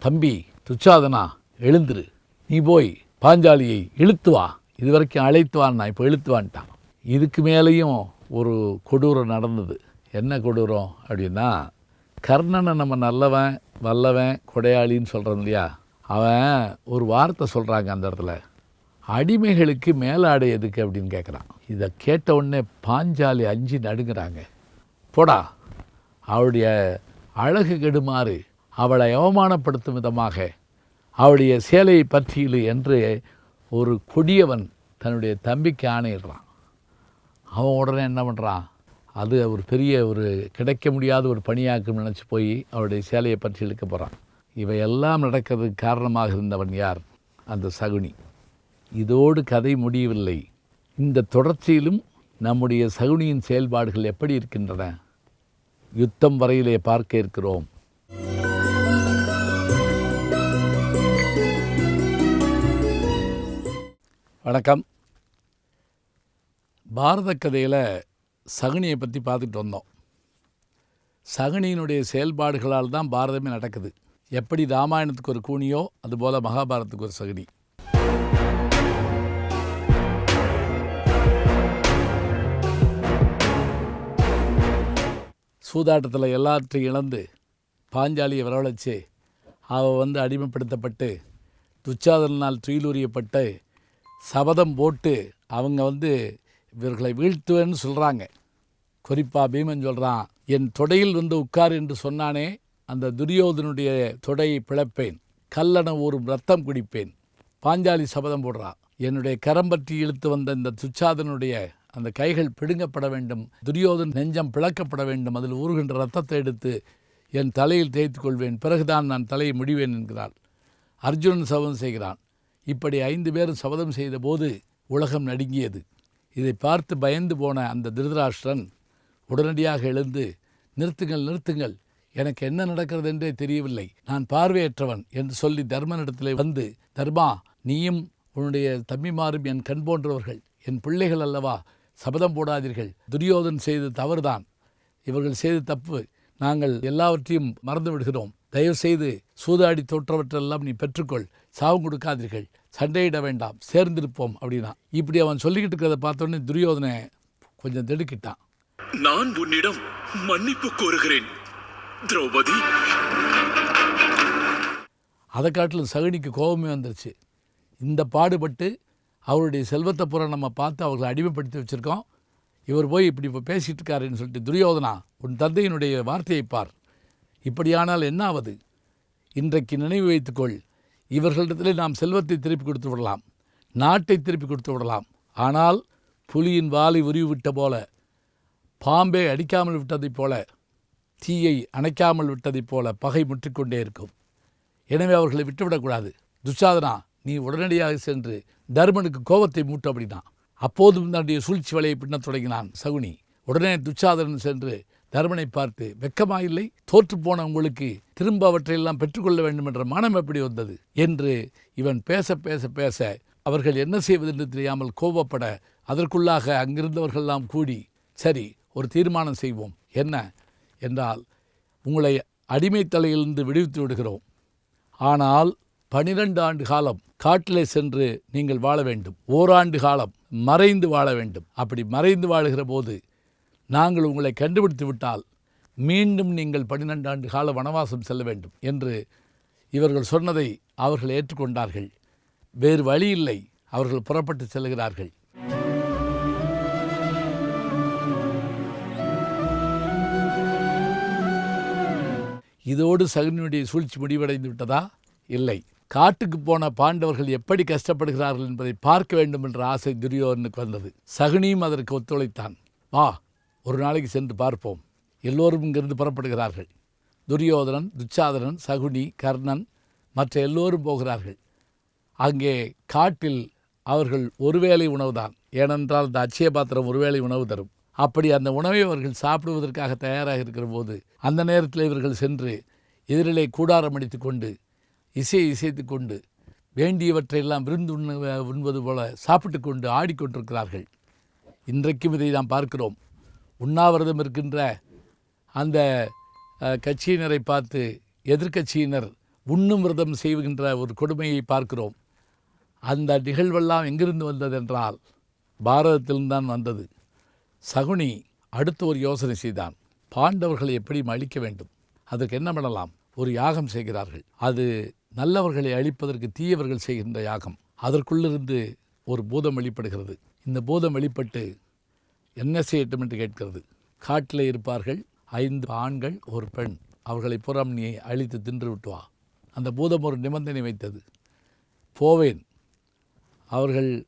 தம்பி துச்சாதனா எழுந்துரு. நீ போய் பாஞ்சாலியை இழுத்து வா. இது வரைக்கும் அழைத்து வான்னா இப்போ இழுத்து வான்ட்டான். இதுக்கு மேலேயும் ஒரு கொடூரம் நடந்தது. என்ன கொடூரம் அப்படின்னா கர்ணனை நம்ம நல்லவன் வல்லவன் கொடையாளின்னு சொல்கிறோம் இல்லையா? அவன் ஒரு வார்த்தை சொல்கிறாங்க அந்த இடத்துல. அடிமைகளுக்கு மேலாடை எதுக்கு அப்படின்னு கேட்குறான் இதை கேட்ட உடனே பாஞ்சாலி அஞ்சு நடுங்குறாங்க. போடா அவருடைய அழகு கெடுமாறு அவளை அவமானப்படுத்தும் விதமாக அவளுடைய சேலையை பற்றியில் என்று ஒரு கொடியவன் தன்னுடைய தம்பிக்கு ஆணையிடுறான். அவன் உடனே என்ன பண்ணுறான் அது ஒரு பெரிய ஒரு கிடைக்க முடியாத ஒரு பணியாக்கும் நினச்சி போய் அவருடைய சேலையை பற்றி இழுக்க போகிறான் இவையெல்லாம் நடக்கிறதுக்கு காரணமாக இருந்தவன் யார்? அந்த சகுனி. இதோடு கதை முடியவில்லை. இந்த தொடர்ச்சியிலும் நம்முடைய சகுனியின் செயல்பாடுகள் எப்படி இருக்கின்றன? யுத்தம் வரையிலே பார்க்க இருக்கிறோம். வணக்கம். பாரத கதையில் சகுனியை பற்றி பார்த்துட்டு வந்தோம். சகுனியினுடைய செயல்பாடுகளால் தான் பாரதமே நடக்குது. எப்படி ராமாயணத்துக்கு ஒரு கூனியோ அதுபோல் மகாபாரதத்துக்கு ஒரு சகுனி. சூதாட்டத்தில் எல்லாற்றையும் இழந்து பாஞ்சாலியை வரவழைச்சு அவள் வந்து அடிமைப்படுத்தப்பட்டு துச்சாதனால் துயிலுரியப்பட்டு சபதம் போட்டு அவங்க வந்து இவர்களை வீழ்த்துவேன்னு சொல்கிறாங்க குறிப்பாக பீமன் சொல்கிறான் என் தொடையில் வந்து உட்கார் என்று சொன்னானே அந்த துரியோதனுடைய தொடையை பிளப்பேன். கல்லன ஒரு ரத்தம் குடிப்பேன். பாஞ்சாலி சபதம் போடுறான் என்னுடைய கரம் பற்றி இழுத்து வந்த இந்த துச்சாதனுடைய அந்த கைகள் பிடுங்கப்பட வேண்டும். துரியோதன் நெஞ்சம் பிளக்கப்பட வேண்டும். அதில் ஊறுகின்ற ரத்தத்தை எடுத்து என் தலையில் தேய்த்து கொள்வேன். பிறகுதான் நான் தலையை முடிவேன் என்கிறாள். அர்ஜுனன் சபதம் செய்கிறான். இப்படி ஐந்து பேரும் சபதம் செய்தபோது உலகம் நடுங்கியது. இதை பார்த்து பயந்து போன அந்த திருதராஷ்டிரன் உடனடியாக எழுந்து நிறுத்துங்கள் நிறுத்துங்கள். எனக்கு என்ன நடக்கிறது என்றே தெரியவில்லை. நான் பார்வையற்றவன் என்று சொல்லி தர்மனிடத்தில் வந்து தர்மா நீயும் உன்னுடைய தம்பிமாரும் என் கண் போன்றவர்கள். என் பிள்ளைகள் அல்லவா சபதம் போடாதீர்கள். துரியோதன் செய்த தவறுதான். இவர்கள் செய்த தப்பு. நாங்கள் எல்லாவற்றையும் மறந்து விடுகிறோம் தயவு செய்து சூதாடி தோற்றவற்றெல்லாம் நீ பெற்றுக்கொள். சாவும் கொடுக்காதீர்கள். சண்டையிட வேண்டாம். சேர்ந்திருப்போம் அப்படின்னா. இப்படி அவன் சொல்லிக்கிட்டு இருக்கிறத பார்த்தோன்னே துரியோதனை கொஞ்சம் திடுக்கிட்டான். நான் உன்னிடம் மன்னிப்பு கோருகிறேன் திரௌபதி. அதை காட்டிலும் சகுனிக்கு கோபமே வந்துருச்சு. இந்த பாடுபட்டு அவருடைய செல்வத்தை பூரா நம்ம பார்த்து அவர்களை அடிமைப்படுத்தி வச்சுருக்கோம். இவர் போய் இப்படி இப்போ பேசிகிட்டு இருக்காருன்னு சொல்லிட்டு துரியோதனா உன் தந்தையினுடைய வார்த்தையை பார். இப்படியானால் என்ன ஆவது இன்றைக்கு நினைவு வைத்துக்கொள் இவர்களிடத்திலே நாம் செல்வத்தை திருப்பி கொடுத்து விடலாம் நாட்டை திருப்பி கொடுத்து விடலாம். ஆனால் புலியின் வாலை உருவி விட்ட போல பாம்பே அடிக்காமல் விட்டதைப் போல தீயை அணைக்காமல் விட்டதைப் போல பகை முற்றிக்கொண்டே இருக்கும். எனவே அவர்களை விட்டுவிடக்கூடாது. துச்சாதனா நீ உடனடியாக சென்று தர்மனுக்கு கோபத்தை மூட்டு அப்படின்னா அப்போதும் தன்னுடைய சூழ்ச்சி வலையை பின்னத் தொடங்கினான் சகுனி. உடனே துச்சாதனன் சென்று தர்மனை பார்த்து வெக்கமாயில்லை தோற்று போன உங்களுக்கு திரும்ப அவற்றையெல்லாம் பெற்றுக்கொள்ள வேண்டும் என்ற மனம் எப்படி வந்தது? என்று இவன் பேச பேச பேச அவர்கள் என்ன செய்வது என்று தெரியாமல் கோபப்பட அதற்குள்ளாக அங்கிருந்தவர்கள்லாம் கூடி சரி ஒரு தீர்மானம் செய்வோம். என்ன? என்றால் உங்களை அடிமை தலையிலிருந்து விடுவித்து விடுகிறோம். ஆனால் பனிரெண்டு ஆண்டு காலம் காட்டிலே சென்று நீங்கள் வாழ வேண்டும். ஓராண்டு காலம் மறைந்து வாழ வேண்டும். அப்படி மறைந்து வாழுகிற போது நாங்கள் உங்களை கண்டுபிடித்து விட்டால் மீண்டும் நீங்கள் பன்னிரெண்டு ஆண்டு கால வனவாசம் செல்ல வேண்டும் என்று இவர்கள் சொன்னதை அவர்கள் ஏற்றுக்கொண்டார்கள். வேறு வழி இல்லை. அவர்கள் புறப்பட்டு செல்கிறார்கள். இதோடு சகுனியுடைய சூழ்ச்சி முடிவடைந்து விட்டதா? இல்லை. காட்டுக்கு போன பாண்டவர்கள் எப்படி கஷ்டப்படுகிறார்கள் என்பதை பார்க்க வேண்டும் என்ற ஆசை துரியோதனுக்கு வந்தது. சகுனியும் அதற்கு ஒத்துழைத்தான். வா ஒரு நாளைக்கு சென்று பார்ப்போம். எல்லோரும் இங்கிருந்து புறப்படுகிறார்கள். துரியோதனன் துச்சாதனன் சகுனி கர்ணன் மற்ற எல்லோரும் போகிறார்கள். அங்கே காட்டில் அவர்கள் ஒருவேளை உணவுதான் ஏனென்றால் இந்த அச்சய பாத்திரம் ஒருவேளை உணவு தரும். அப்படி அந்த உணவை அவர்கள் சாப்பிடுவதற்காக தயாராக இருக்கிற போது அந்த நேரத்தில் இவர்கள் சென்று எதிரிலே கூடாரம் அடித்து கொண்டு இசையை இசைத்து கொண்டு வேண்டியவற்றையெல்லாம் விருந்து உண்ண உண்பது போல சாப்பிட்டு கொண்டு ஆடிக்கொண்டிருக்கிறார்கள். இன்றைக்கும் இதை நாம் பார்க்கிறோம். உண்ணாவிரதம் இருக்கின்ற அந்த கட்சியினரை பார்த்து எதிர்க்கட்சியினர் உண்ணும் விரதம் செய்கின்ற ஒரு கொடுமையை பார்க்கிறோம். அந்த நிகழ்வெல்லாம் எங்கிருந்து வந்தது என்றால் பாரதத்தில்தான் வந்தது. சகுனி அடுத்து ஒரு யோசனை செய்தான். பாண்டவர்களை எப்படி அழிக்க வேண்டும்? அதற்கு என்ன பண்ணலாம்? ஒரு யாகம் செய்கிறார்கள். அது நல்லவர்களை அழிப்பதற்கு தீயவர்கள் செய்கின்ற யாகம். அதற்குள்ளிருந்து ஒரு பூதம் வெளிப்படுகிறது. இந்த பூதம் வெளிப்பட்டு என்ன செய்யட்டும் என்று கேட்கிறது. காட்டில் இருப்பார்கள் ஐந்து ஆண்கள் ஒரு பெண். அவர்களை புறம் நீ அழித்து தின்று விட்டு வா. அந்த பூதம் ஒரு நிபந்தனை வைத்தது. போவேன். அவர்கள்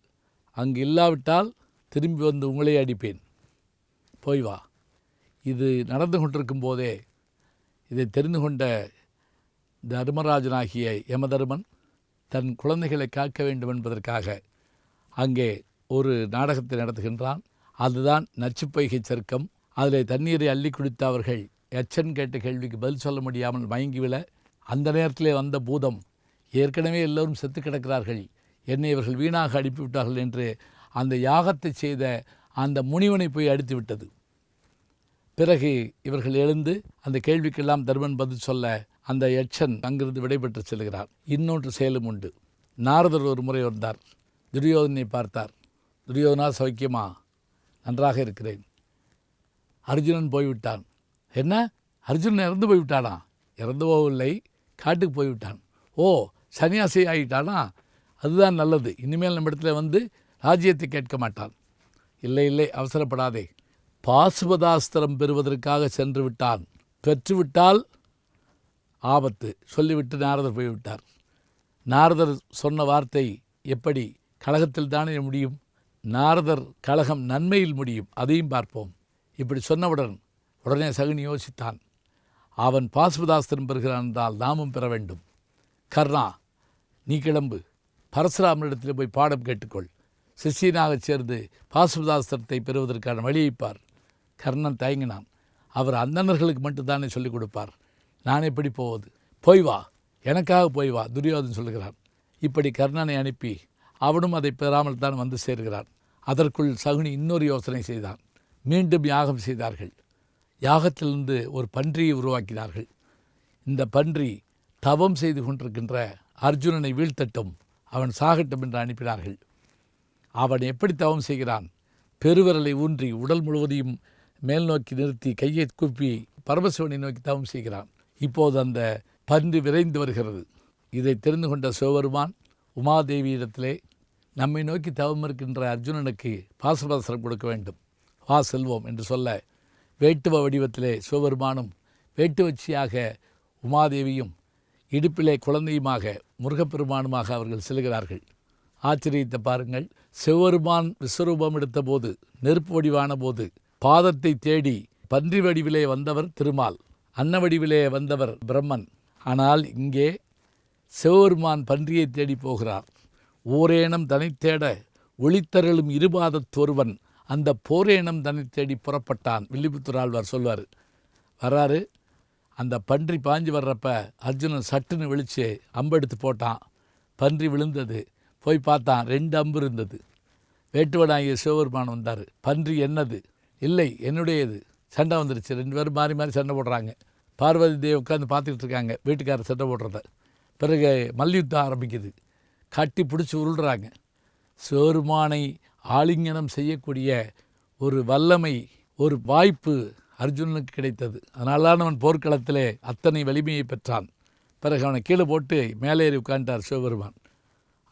அங்கு இல்லாவிட்டால் திரும்பி வந்து உங்களே அடிப்பேன். போய் வா. இது நடந்து கொண்டிருக்கும் போதே இதை தெரிந்து கொண்ட தர்மராஜனாகிய யமதர்மன் தன் குழந்தைகளை காக்க வேண்டும் என்பதற்காக அங்கே ஒரு நாடகத்தை நடத்துகின்றான். அதுதான் நச்சுப்பைகை சர்க்கம். அதில் தண்ணீரை அள்ளி குடித்த அவர்கள் எச்சன் கேட்ட கேள்விக்கு பதில் சொல்ல முடியாமல் மயங்கி விழ அந்த நேரத்திலே வந்த பூதம் ஏற்கனவே எல்லோரும் செத்து கிடக்கிறார்கள். என்னை இவர்கள் வீணாக அனுப்பிவிட்டார்கள் என்று அந்த யாகத்தை செய்த அந்த முனிவனை போய் அடித்து விட்டது. பிறகு இவர்கள் எழுந்து அந்த கேள்விக்கெல்லாம் தர்மன் பதில் சொல்ல அந்த யட்சன் அங்கிருந்து விடைபெற்று செல்கிறார். இன்னொன்று செயலும் உண்டு. நாரதர் ஒரு முறை வந்தார். துரியோதனை பார்த்தார். துரியோதனா சௌக்கியமா? நன்றாக இருக்கிறேன். அர்ஜுனன் போய்விட்டான். என்ன? அர்ஜுனன் இறந்து போய்விட்டானா? இறந்து போகவில்லை. காட்டுக்கு போய்விட்டான். ஓ சன்னியாசி ஆகிட்டானா? அதுதான் நல்லது. இனிமேல் நம்ம இடத்துல வந்து ராஜ்யத்தை கேட்க மாட்டான். இல்லை இல்லை அவசரப்படாதே. பாசுபதாஸ்திரம் பெறுவதற்காக சென்று விட்டான். பெற்றுவிட்டால் ஆபத்து. சொல்லிவிட்டு நாரதர் போய்விட்டார். நாரதர் சொன்ன வார்த்தை எப்படி? கழகத்தில் தானே முடியும்? நாரதர் கழகம் நன்மையில் முடியும். அதையும் பார்ப்போம். இப்படி சொன்னவுடன் உடனே சகுனி யோசித்தான். அவன் பாசுபதாஸ்திரம் பெறுகிறான் என்றால் நாமும் பெற வேண்டும். கர்ணா நீ கிளம்பு. பரசுராமனிடத்தில் போய் பாடம் கேட்டுக்கொள். சிஷியனாகச் சேர்ந்து பாசுபதாஸ்திரத்தை பெறுவதற்கான வழியைப்பார் கர்ணன் தயங்கினான். அவர் அந்தணர்களுக்கு மட்டும்தானே சொல்லிக் கொடுப்பார். நான் எப்படி போவது. போய் வா. எனக்காக போய் வா துரியோதன் சொல்கிறான். இப்படி கர்ணனை அனுப்பி அவனும் அதை பெறாமல் தான் வந்து சேர்கிறான். அதற்குள் சகுனி இன்னொரு யோசனை செய்தான். மீண்டும் யாகம் செய்தார்கள். யாகத்திலிருந்து ஒரு பன்றியை உருவாக்கினார்கள். இந்த பன்றி தவம் செய்து கொண்டிருக்கின்ற அர்ஜுனனை வீழ்த்தட்டும் அவன் சாகட்டும் என்று அனுப்பினார்கள். அவன் எப்படி தவம் செய்கிறான்? பெருவிரலை ஊன்றி உடல் முழுவதையும் மேல் நோக்கி நிறுத்தி கையை கூப்பி பரமசிவனை நோக்கி தவம் செய்கிறான். இப்போது அந்த பன்றி விரைந்து வருகிறது. இதை தெரிந்து கொண்ட சிவபெருமான் உமாதேவியிடத்திலே நம்மை நோக்கி தவம் இருக்கின்ற அர்ஜுனனுக்கு பாசபாசரம் கொடுக்க வேண்டும். வா செல்வோம் என்று சொல்ல வேட்டுவ வடிவத்திலே சிவபெருமானும் வேட்டுவச்சியாக உமாதேவியும் இடுப்பிலே குழந்தையுமாக முருகப்பெருமானுமாக அவர்கள் செல்கிறார்கள். ஆச்சரியத்தை பாருங்கள். சிவபெருமான் விஸ்வரூபம் எடுத்தபோது நெருப்பு வடிவான போது பாதத்தை தேடி பன்றி வடிவிலே வந்தவர் திருமால். அன்ன வடிவிலே வந்தவர் பிரம்மன். ஆனால் இங்கே சிவபெருமான் பன்றியை தேடி போகிறார். ஓரேனம் தனை தேட ஒளித்தருளும் இருபாதத்தொருவன் அந்த போரேனம் தன்னை தேடி புறப்பட்டான் வில்லிபுத்துராழ்வார் சொல்வார். வர்றாரு. அந்த பன்றி பாஞ்சு வர்றப்ப அர்ஜுனன் சட்டுன்னு விழிச்சு அம்பெடுத்து போட்டான். பன்றி விழுந்தது. போய் பார்த்தான் ரெண்டு அம்பு இருந்தது. வேட்டுவனாகிய சிவபெருமான் வந்தார். பன்றி என்னது? இல்லை என்னுடையது. சண்டை வந்துருச்சு. ரெண்டு பேரும் மாறி மாறி சண்டை போடுறாங்க. பார்வதி தேவி உட்காந்து பார்த்துக்கிட்டு இருக்காங்க. வீட்டுக்காரர் சண்டை போடுறத. பிறகு மல்யுத்தம் ஆரம்பிக்குது. கட்டி பிடிச்சி உருள்றாங்க. சிவருமானை ஆலிங்கனம் செய்யக்கூடிய ஒரு வல்லமை ஒரு வாய்ப்பு அர்ஜுனனுக்கு கிடைத்தது. அதனால தான் அவன் போர்க்களத்திலே அத்தனை வலிமையை பெற்றான். பிறகு அவனை கீழே போட்டு மேலே ஏறி உட்காந்துட்டார் சிவபெருமான்.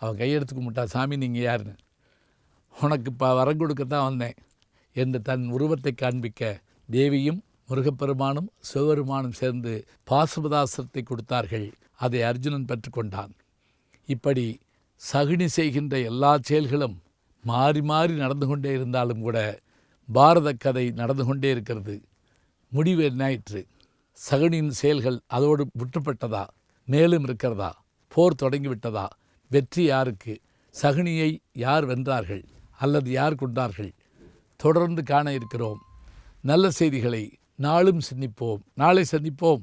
அவன் கையெடுத்து கும்பிட்டா சாமி நீங்கள் யாருன்னு? உனக்கு இப்போ வரம் கொடுக்கத்தான் வந்தேன். என்று தன் உருவத்தை காண்பிக்க தேவியும் முருகப்பெருமானும் சிவபெருமானும் சேர்ந்து பாசுபதாசிரத்தை கொடுத்தார்கள். அதை அர்ஜுனன் பெற்றுக்கொண்டான். இப்படி சகுனி செய்கின்ற எல்லா செயல்களும் மாறி மாறி நடந்து கொண்டே இருந்தாலும் கூட பாரத கதை நடந்து கொண்டே இருக்கிறது. முடிவு என்னாயிற்று சகுனியின் செயல்கள் அதோடு விட்டுப்பட்டதா? மேலும் இருக்கிறதா? போர் தொடங்கிவிட்டதா? வெற்றி யாருக்கு? சகுனியை யார் வென்றார்கள்? அல்லது யார் கொண்டார்கள்? தொடர்ந்து காண இருக்கிறோம். நல்ல செய்திகளை நாளும் சிந்திப்போம். நாளை சந்திப்போம்.